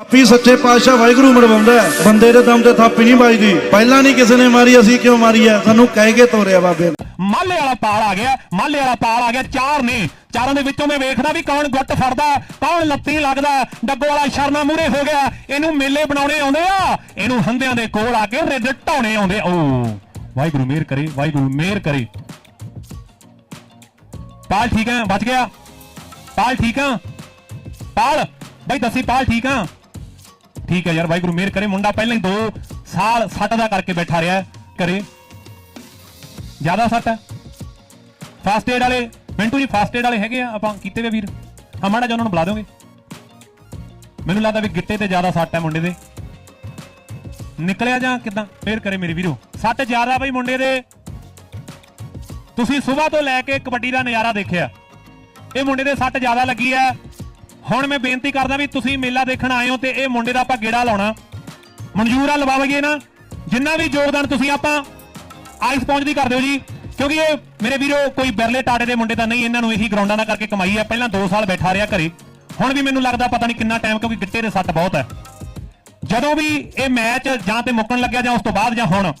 ਆਪੀ ਸੱਚੇ ਪਾਤਸ਼ਾਹ ਵਾਹਿਗੁਰੂ ਮਰਵਾਉਂਦਾ ਬੰਦੇ ਦੇ ਦਮ ਤੇ ਥਾਪੀ ਨਹੀਂ ਵੱਜਦੀ। ਪਹਿਲਾਂ ਨਹੀਂ ਕਿਸੇ ਨੇ ਮਾਰੀ, ਅਸੀਂ ਕਿਉਂ ਮਾਰੀ ਹੈ? ਸਾਨੂੰ ਕਹਿ ਕੇ ਤੋਰਿਆ ਬਾਬੇ ਨੇ। ਮਾਲੇ ਵਾਲਾ ਪਾਲ ਆ ਗਿਆ, ਮਾਲੇ ਵਾਲਾ ਪਾਲ ਆ ਗਿਆ, ਚਾਰ ਨੇ ਚਾਰਾਂ ਦੇ ਵਿੱਚੋਂ ਮੈਂ ਵੇਖਦਾ ਵੀ ਕੌਣ ਗੁੱਟ ਫੜਦਾ ਕੌਣ ਲੱਤੀ ਲੱਗਦਾ ਡੱਗੋ ਵਾਲਾ ਸ਼ਰਮਾ ਮੂਰੇ ਹੋ ਗਿਆ। ਇਹਨੂੰ ਮੇਲੇ ਬਣਾਉਣੇ ਆਉਂਦੇ ਆ। ਇਹਨੂੰ ਹੰਦਿਆਂ ਦੇ ਕੋਲ ਆ ਕੇ ਰਿੱਧ ਢਾਉਣੇ ਆਉਂਦੇ ਓ, ਵਾਹਿਗੁਰੂ ਮਿਹਰ ਕਰੇ, ਵਾਹਿਗੁਰੂ ਮਿਹਰ ਕਰੇ। ਪਾਲ ਠੀਕ ਹੈ, ਬਚ ਗਿਆ। ਪਾਲ ਠੀਕ ਆ। ਪਾਲ, ਬਈ ਦੱਸੀ ਪਾਲ ਠੀਕ ਆ। ਠੀਕ ਹੈ ਯਾਰ, ਵਾਹਿਗੁਰੂ ਮਿਹਰ ਕਰੇ। ਮੁੰਡਾ ਪਹਿਲਾਂ ਹੀ 2 ਸਾਲ ਸੱਟ ਦਾ ਕਰਕੇ ਬੈਠਾ ਰਿਹਾ ਘਰੇ। ਜ਼ਿਆਦਾ ਸੱਟ ਹੈ। ਫਾਸਟ ਏਡ ਵਾਲੇ, ਮਿੰਟੂ ਜੀ ਫਾਸਟ ਏਡ ਵਾਲੇ ਹੈਗੇ ਆ, ਆਪਾਂ ਕੀਤੇ ਵੇ ਵੀਰ? ਹਾਂ, ਮਾੜਾ ਜਿਹਾ ਉਹਨਾਂ ਨੂੰ ਬੁਲਾ ਦੋਗੇ ਮੈਨੂੰ ਲੱਗਦਾ ਵੀ ਗਿੱਟੇ ਤੇ ਜ਼ਿਆਦਾ ਸੱਟ ਹੈ ਮੁੰਡੇ ਦੇ। ਨਿਕਲਿਆ ਜਾਂ ਕਿਦਾਂ? ਫੇਰ ਕਰੇ ਮੇਰੇ ਵੀਰੋ। ਸੱਟ ਜ਼ਿਆਦਾ ਬਈ ਮੁੰਡੇ ਦੇ। ਤੁਸੀਂ ਸਵੇਰ ਤੋਂ ਲੈ ਕੇ ਕਬੱਡੀ ਦਾ ਨਜ਼ਾਰਾ ਦੇਖਿਆ। ਇਹ ਮੁੰਡੇ ਦੇ ਸੱਟ ਜ਼ਿਆਦਾ ਲੱਗੀ ਹੈ। ਹੁਣ ਮੈਂ ਬੇਨਤੀ ਕਰਦਾ ਵੀ ਤੁਸੀਂ ਮੇਲਾ ਦੇਖਣ ਆਏ ਹੋ ਤੇ ਇਹ ਮੁੰਡੇ ਦਾ ਆਪਾਂ ਗੇੜਾ ਲਾਉਣਾ। ਮਨਜ਼ੂਰ ਆ, ਲਵਾਵਗੇ ਨਾ। ਜਿੰਨਾ ਵੀ ਯੋਗਦਾਨ ਤੁਸੀਂ ਆਪਾਂ ਆਈਸ ਪਹੁੰਚ ਦੀ ਕਰ ਦਿਓ ਜੀ, ਕਿਉਂਕਿ ਇਹ ਮੇਰੇ ਵੀਰੋ ਕੋਈ ਬਰਲੇ ਟਾੜੇ ਦੇ ਮੁੰਡੇ ਤਾਂ ਨਹੀਂ, ਇਹਨਾਂ ਨੂੰ ਇਹੀ ਗਰਾਊਂਡਾਂ ਨਾਲ ਕਰਕੇ ਕਮਾਈ ਹੈ ਪਹਿਲਾਂ 2 ਸਾਲ ਬੈਠਾ ਰਿਹਾ ਘਰੇ। ਹੁਣ ਵੀ ਮੈਨੂੰ ਲੱਗਦਾ ਪਤਾ ਨਹੀਂ ਕਿੰਨਾ ਟਾਈਮ ਕਿਉਂਕਿ ਗਿੱਟੇ ਦੇ ਸੱਟ ਬਹੁਤ ਹੈ ਜਦੋਂ ਵੀ ਇਹ ਮੈਚ ਜਾਂ ਤੇ ਮੁੱਕਣ ਲੱਗਿਆ ਜਾਂ ਉਸ ਤੋਂ ਬਾਅਦ ਜਾਂ ਹੁਣ,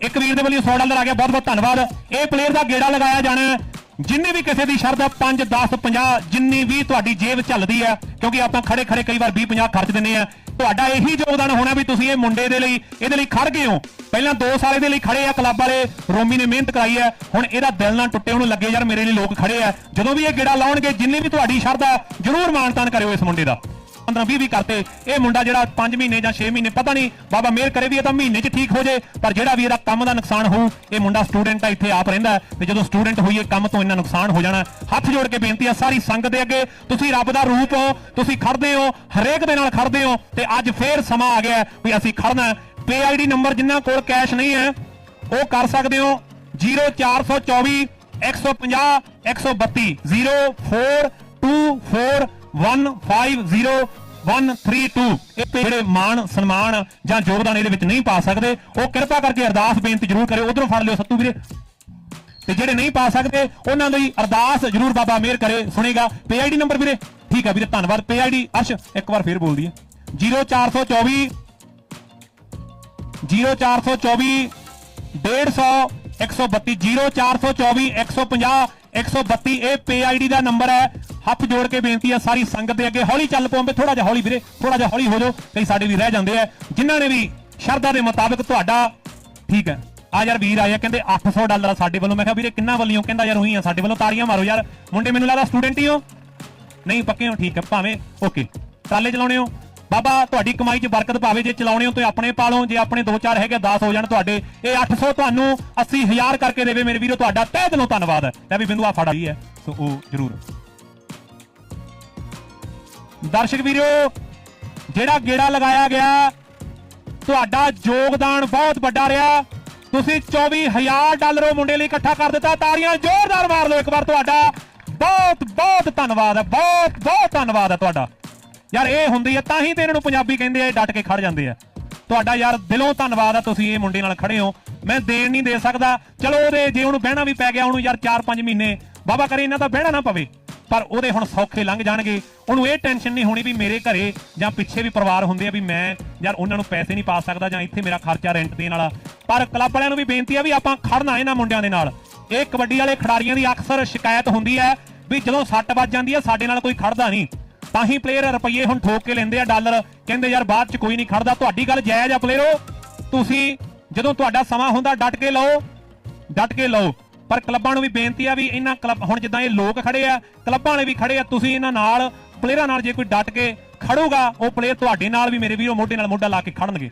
ਇੱਕ ਵੀਰ ਦੇ ਵੱਲੋਂ 100 ਡਾਲਰ ਆ ਗਿਆ ਬਹੁਤ ਬਹੁਤ ਧੰਨਵਾਦ। ਇਹ ਪਲੇਅਰ ਦਾ ਗੇੜਾ ਲਗਾਇਆ ਜਾਣਾ ਜਿੰਨੇ ਵੀ ਕਿਸੇ ਦੀ ਸ਼ਰਧਾ 5 10 50 ਜਿੰਨੀ ਵੀ ਤੁਹਾਡੀ ਜੇਬ ਚੱਲਦੀ ਹੈ, ਕਿਉਂਕਿ ਆਪਾਂ ਖੜੇ ਖੜੇ ਕਈ ਵਾਰ 20 50 ਖਰਚ ਦਿੰਨੇ ਆ ਤੁਹਾਡਾ ਇਹੀ ਯੋਗਦਾਨ ਹੋਣਾ ਵੀ ਤੁਸੀਂ ਇਹ ਮੁੰਡੇ ਦੇ ਲਈ, ਇਹਦੇ ਲਈ ਖੜ ਗਏ ਹੋ। ਪਹਿਲਾਂ 2 ਸਾਲ ਇਹਦੇ ਲਈ ਖੜੇ ਆ, ਕਲੱਬ ਵਾਲੇ, ਰੋਮੀ ਨੇ ਮਿਹਨਤ ਕਰਾਈ ਹੈ, ਹੁਣ ਇਹਦਾ ਦਿਲ ਨਾ ਟੁੱਟੇ, ਉਹਨੂੰ ਲੱਗੇ ਯਾਰ ਮੇਰੇ ਲਈ ਲੋਕ ਖੜੇ ਆ। ਜਦੋਂ ਵੀ ਇਹ ਗੇੜਾ ਲਾਉਣਗੇ, ਜਿੰਨੀ ਵੀ ਤੁਹਾਡੀ ਸ਼ਰਧਾ, ਜਰੂਰ ਮਾਨਤਾਨ ਕਰਿਓ ਇਸ ਮੁੰਡੇ ਦਾ। 15 20 ਵੀ ਕਰਤੇ। ਇਹ ਮੁੰਡਾ ਜਿਹੜਾ 5 ਮਹੀਨੇ ਜਾਂ 6 ਮਹੀਨੇ, ਪਤਾ ਨਹੀਂ, ਬਾਬਾ ਮਿਹਰ ਕਰੇ ਵੀ ਇਹ ਤਾਂ ਮਹੀਨੇ 'ਚ ਠੀਕ ਹੋ ਜੇ, ਪਰ ਜਿਹੜਾ ਵੀ ਇਹਦਾ ਕੰਮ ਦਾ ਨੁਕਸਾਨ ਹੋਊ, ਇਹ ਮੁੰਡਾ ਸਟੂਡੈਂਟ ਆ ਇੱਥੇ ਆਪ ਰਹਿੰਦਾ ਤੇ ਜਦੋਂ ਸਟੂਡੈਂਟ ਹੋਈਏ ਕੰਮ ਤੋਂ ਇੰਨਾ ਨੁਕਸਾਨ ਹੋ ਜਾਣਾ। ਹੱਥ ਜੋੜ ਕੇ ਬੇਨਤੀ ਆ, ਸਾਰੀ ਸੰਗਤ ਦੇ ਅੱਗੇ, ਤੁਸੀਂ ਰੱਬ ਦਾ ਰੂਪ ਹੋ, ਤੁਸੀਂ ਖੜਦੇ ਹੋ, ਹਰੇਕ ਦੇ ਨਾਲ ਖੜਦੇ ਹੋ, ਤੇ ਅੱਜ ਫੇਰ ਸਮਾਂ ਆ ਗਿਆ ਵੀ ਅਸੀਂ ਖੜਨਾ ਹੈ। ਪੀਆਈਡੀ ਨੰਬਰ ਜਿੰਨਾ ਕੋਲ ਕੈਸ਼ ਨਹੀਂ ਹੈ, ਉਹ ਕਰ ਸਕਦੇ ਹੋ 0424 150 132 0424150132 ਇਹ ਜਿਹੜੇ ਮਾਣ, ਸਨਮਾਨ ਜਾਂ ਯੋਗਦਾਨ ਇਹਦੇ ਵਿੱਚ ਨਹੀਂ ਪਾ ਸਕਦੇ। ਉਹ ਕਿਰਪਾ ਕਰਕੇ ਅਰਦਾਸ ਬੇਨਤੀ ਜ਼ਰੂਰ ਕਰਿਓ। ਉਧਰੋਂ ਫੜ ਲਿਓ ਸੱਤੂ ਵੀਰੇ। ਤੇ ਜਿਹੜੇ ਨਹੀਂ ਪਾ ਸਕਦੇ, ਉਹਨਾਂ ਲਈ ਅਰਦਾਸ ਜ਼ਰੂਰ ਬਾਬਾ ਮਿਹਰ ਕਰੇ, ਸੁਣੇਗਾ। ਪੀਆਈਡੀ ਨੰਬਰ ਵੀਰੇ। ਠੀਕ ਹੈ ਵੀਰੇ, ਧੰਨਵਾਦ। ਪੀਆਈਡੀ ਅਰਸ਼, ਇੱਕ ਵਾਰ ਫੇਰ ਬੋਲ ਦਈਏ 0424 0424 150 132 0424 150 132 ਇਹ ਪੀਆਈਡੀ ਦਾ ਨੰਬਰ ਹੈ। ਹੱਥ ਜੋੜ ਕੇ ਬੇਨਤੀ ਆ, ਸਾਰੀ ਸੰਗਤ ਦੇ ਅੱਗੇ ਹੌਲੀ ਚੱਲ ਪਓਗੇ ਥੋੜਾ ਜਿਹਾ ਹੌਲੀ ਵੀਰੇ ਥੋੜਾ ਜਿਹਾ ਹੌਲੀ ਹੋ ਜਾਓ। ਕਈ ਸਾਡੇ ਵੀ ਰਹਿ ਜਾਂਦੇ ਆ, ਜਿਨ੍ਹਾਂ ਨੇ ਵੀ ਸ਼ਰਧਾ ਦੇ ਮੁਤਾਬਕ ਤੁਹਾਡਾ ਠੀਕ ਹੈ। ਆ ਯਾਰ ਵੀਰ ਆਇਆ, ਕਹਿੰਦੇ 800 ਡਾਲਰ ਆ ਸਾਡੇ ਵੱਲੋਂ। ਮੈਂ ਕਿਹਾ ਵੀਰੇ, ਕਿੰਨਾ ਵੱਲੋਂ? ਕਹਿੰਦਾ ਯਾਰ ਉਹੀ ਆ, ਸਾਡੇ ਵੱਲੋਂ ਤਾੜੀਆਂ ਮਾਰੋ ਯਾਰ। ਮੁੰਡੇ ਮੈਨੂੰ ਲੱਗਦਾ ਸਟੂਡੈਂਟ ਹੀ ਹੋ। ਨਹੀਂ, ਪੱਕੇ ਹੋ, ਠੀਕ ਹੈ, ਭਾਵੇਂ ਓਕੇ ਟਰਾਲੇ ਚਲਾਉਣੇ ਹੋ। ਬਾਬਾ, ਤੁਹਾਡੀ ਕਮਾਈ 'ਚ ਬਰਕਤ ਪਾਵੇ, ਜੇ ਚਲਾਉਣੇ ਹੋ ਤੇ ਆਪਣੇ ਪਾਲੋ, ਜੇ ਆਪਣੇ 2-4 ਹੈਗੇ 10 ਹੋ ਜਾਣ ਤੁਹਾਡੇ। ਇਹ 800 ਤੁਹਾਨੂੰ 80000 ਕਰਕੇ ਦੇਵੇ ਮੇਰੇ ਵੀਰੋ, ਤੁਹਾਡਾ ਤਹਿ ਦਿਲੋਂ ਧੰਨਵਾਦ। ਹੈ ਲੈ ਵੀ ਬਿੰਦੂ ਆ ਫੜਾ ਹੀ ਹੈ। ਸੋ ਉਹ ਜ਼ਰੂਰ ਦਰਸ਼ਕ ਵੀਰੋ, ਜਿਹੜਾ ਗੇੜਾ ਲਗਾਇਆ ਗਿਆ, ਤੁਹਾਡਾ ਯੋਗਦਾਨ ਬਹੁਤ ਵੱਡਾ ਰਿਹਾ। ਤੁਸੀਂ 24000 ਡਾਲਰ ਉਹ ਮੁੰਡੇ ਲਈ ਇਕੱਠਾ ਕਰ ਦਿੱਤਾ। ਤਾੜੀਆਂ ਜ਼ੋਰਦਾਰ ਮਾਰ ਲਓ ਇੱਕ ਵਾਰ ਤੁਹਾਡਾ। ਬਹੁਤ ਬਹੁਤ ਧੰਨਵਾਦ ਹੈ, ਬਹੁਤ ਬਹੁਤ ਧੰਨਵਾਦ ਹੈ ਤੁਹਾਡਾ। ਯਾਰ ਇਹ ਹੁੰਦੀ ਹੈ, ਤਾਂ ਹੀ ਤੇ ਇਹਨਾਂ ਨੂੰ ਪੰਜਾਬੀ ਕਹਿੰਦੇ ਆ, ਇਹ ਡਟ ਕੇ ਖੜ ਜਾਂਦੇ ਆ। ਤੁਹਾਡਾ ਯਾਰ ਦਿਲੋਂ ਧੰਨਵਾਦ ਆ ਤੁਸੀਂ ਇਹ ਮੁੰਡੇ ਨਾਲ ਖੜੇ ਹੋ। ਮੈਂ ਦੇਣ ਨਹੀਂ ਦੇ ਸਕਦਾ। ਚਲੋ ਉਹਦੇ, ਜੇ ਉਹਨੂੰ ਬਹਿਣਾ ਵੀ ਪੈ ਗਿਆ, ਉਹਨੂੰ ਯਾਰ 4-5 ਮਹੀਨੇ। ਬਾਬਾ ਕਰੇ, ਇਹਨਾਂ ਦਾ ਬਹਿਣਾ ਨਾ ਪਵੇ। ਪਰ ਉਹਦੇ ਹੁਣ ਸੌਖੇ ਲੰਘ ਜਾਣਗੇ। ਉਹਨੂੰ ਇਹ ਟੈਨਸ਼ਨ ਨਹੀਂ ਹੋਣੀ ਵੀ ਮੇਰੇ ਘਰੇ ਜਾਂ ਪਿੱਛੇ ਵੀ ਪਰਿਵਾਰ ਹੁੰਦੇ ਆ ਵੀ ਮੈਂ ਯਾਰ ਉਹਨਾਂ ਨੂੰ ਪੈਸੇ ਨਹੀਂ ਪਾ ਸਕਦਾ ਜਾਂ ਇੱਥੇ ਮੇਰਾ ਖਰਚਾ ਰੈਂਟ ਦੇਣ ਵਾਲਾ। ਪਰ ਕਲੱਬ ਵਾਲਿਆਂ ਨੂੰ ਵੀ ਬੇਨਤੀ ਆ ਵੀ ਆਪਾਂ ਖੜਨਾ ਇਹਨਾਂ ਮੁੰਡਿਆਂ ਦੇ ਨਾਲ। ਇਹ ਕਬੱਡੀ ਵਾਲੇ ਖਿਡਾਰੀਆਂ ਦੀ ਅਕਸਰ ਸ਼ਿਕਾਇਤ ਹੁੰਦੀ ਹੈ ਵੀ ਜਦੋਂ ਸੱਟ ਵੱਜ ਜਾਂਦੀ ਹੈ, ਸਾਡੇ ਨਾਲ ਕੋਈ ਖੜਦਾ ਨਹੀਂ। ਤਾਂ ਹੀ ਪਲੇਅਰ ਰੁਪਈਏ ਹੁਣ ਠੋਕ ਕੇ ਲੈਂਦੇ ਆ ਡਾਲਰ। ਕਹਿੰਦੇ ਯਾਰ ਬਾਅਦ ਚ ਕੋਈ ਨਹੀਂ ਖੜਦਾ ਤੁਹਾਡੀ ਗੱਲ ਜਾਇਜ਼ ਆ ਪਲੇਅਰੋ ਤੁਸੀਂ ਜਦੋਂ ਤੁਹਾਡਾ ਸਮਾਂ ਹੁੰਦਾ, ਡਟ ਕੇ ਲਓ। ਡਟ ਕੇ ਲਓ। ਪਰ ਕਲੱਬਾਂ ਨੂੰ ਵੀ ਬੇਨਤੀ ਆ ਵੀ ਇਹਨਾਂ ਕਲੱਬ ਹੁਣ ਜਿੱਦਾਂ ਇਹ ਲੋਕ ਖੜੇ ਆ, ਕਲੱਬਾਂ ਵਾਲੇ ਵੀ ਖੜੇ ਆ, ਤੁਸੀਂ ਇਹਨਾਂ ਨਾਲ, ਪਲੇਅਰਾਂ ਨਾਲ ਜੇ ਕੋਈ ਡਟ ਕੇ ਖੜੂਗਾ, ਉਹ ਪਲੇਅਰ ਤੁਹਾਡੇ ਨਾਲ ਵੀ ਮੇਰੇ ਵੀਰੋ ਮੋਢੇ ਨਾਲ ਮੋਢਾ ਲਾ ਕੇ ਖੜਨਗੇ।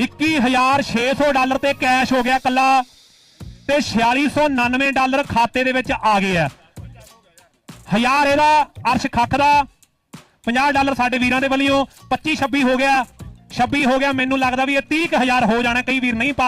21600 ਡਾਲਰ ਤੇ ਕੈਸ਼ ਹੋ ਗਿਆ ਕੱਲਾ ਤੇ 4699 ਡਾਲਰ ਖਾਤੇ ਦੇ ਵਿੱਚ ਆ ਗਏ ਆ। ਹਜ਼ਾਰ ਇਹਦਾ ਅਰਸ਼ ਖੱਖ ਦਾ 50 ਡਾਲਰ ਸਾਡੇ ਵੀਰਾਂ ਦੇ ਵੱਲੋਂ 25 26 ਹੋ ਗਿਆ 26 ਹੋ ਗਿਆ, ਮੈਨੂੰ ਲੱਗਦਾ ਵੀ ਇਹ 30000 ਹੋ ਜਾਣਾ, ਕਈ ਵੀਰ ਨਹੀਂ ਪਾ